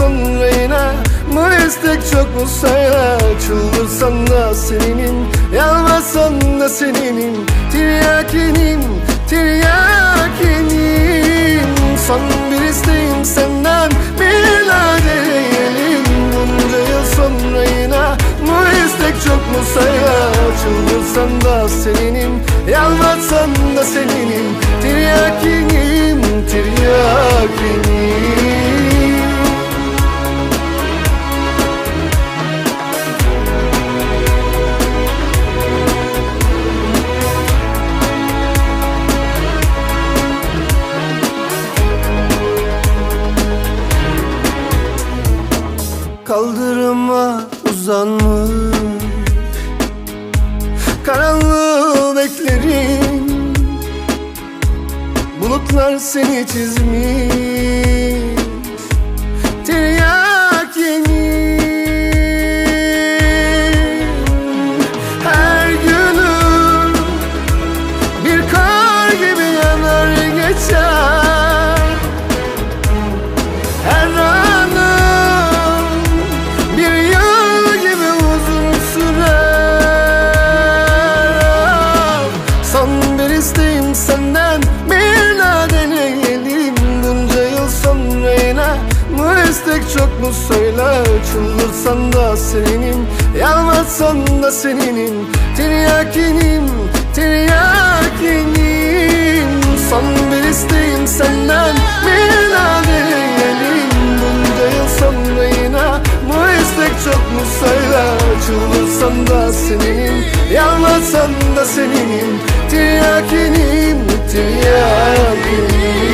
Yıl sonra yine bu istek çok mu sayla Çıldırsan da seninim Yalvarsan da seninim. Tiryakinim, tiryakinim Son bir isteğim senden bir daha deneyelim Bunca yıl sonra yine bu istek çok mu sayla Çıldırsan da seninim Yalvarsan da seninim. Tiryakinim, tiryakinim Kaldırıma uzanmış. Karanlığı beklerim. Bulutlar seni çizmiş. Tiryakinim Her günüm Bir kar gibi yanar geçer istek çok mu söyle Çıldırsan da seninim Yalvarsan da seninim Tiryakinim, tiryakinim. Son bir isteğim senden daha deneyelim Bunca yıl sonra yine bu istek çok mu söyle Çıldırsan da seninim Yalvarsan da seninim Tiryakinim, tiryakinim